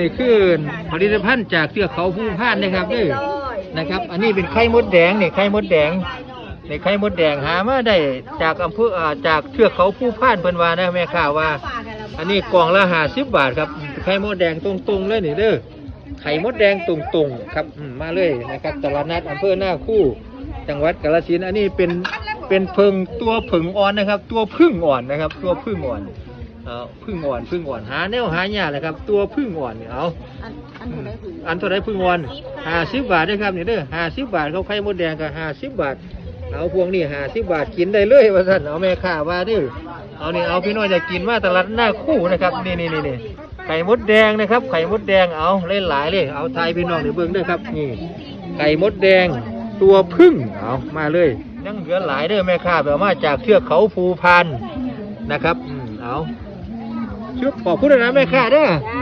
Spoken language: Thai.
นี่คือผลิตภัณฑ์จากเทือกเขาภูพานนะครับเด้อนะครับ อันนี้เป็นไข่มดแดงนี่ไข่มดแดงนี่ไข่มดแดงหามาได้จากอำเภอจากเทือกเขาภูพานเพิ่นว่านะแม่ข่าวว่า อันนี้กล่องละห้าสิบบาทครับไข่มดแดงตรงๆเลยนี่เด้อไข่มดแดงตรงๆครับมาเลยนะครับตลาดนัดอำเภอหน้าคู่จังหวัดกาฬสินธ์อันนี้เป็นเป็นเพิงตัวผึ่งอ่อนนะครับ ตัวพึ่งอ่อนนะครับ ตัวพึ่งอ่อน เอาพึ่งอ่อนพึ่งอ่อนหาแนวหายากเลยครับ ตัวพึ่งอ่อนนี่เอา อันอันเท่าไหร่คืออันเท่าไรพึ่งอ่อนห้าสิบบาทเด้อครับนี่เด้อห้าสิบบาทเขาไข่มดแดงก็ห้าสิบบาท เอาพวงนี่ห้าสิบบาทกินได้เลยว่าท่านเอาแม่ค้าว่าเด้อเอานี่เอาพี่น้อยจะกินมาตลาดหน้าคู่นะครับนี่นี่นี่นี่ไข่มดแดงนะครับ ไข่มดแดงเอาเล่นหลายเลยเอาไทยพี่น้องเดี๋ยวเบิ่งเด้วยครับนี่ไก่มดแดงตัวพึ่งเอามาเลยยังเหลือหลายเด้อแม่ค้าแบบมาจากเทือกเขาภูพานนะครับอืมเอา ชุบขอบคุณนะแม่ค้าเด้อ จ้า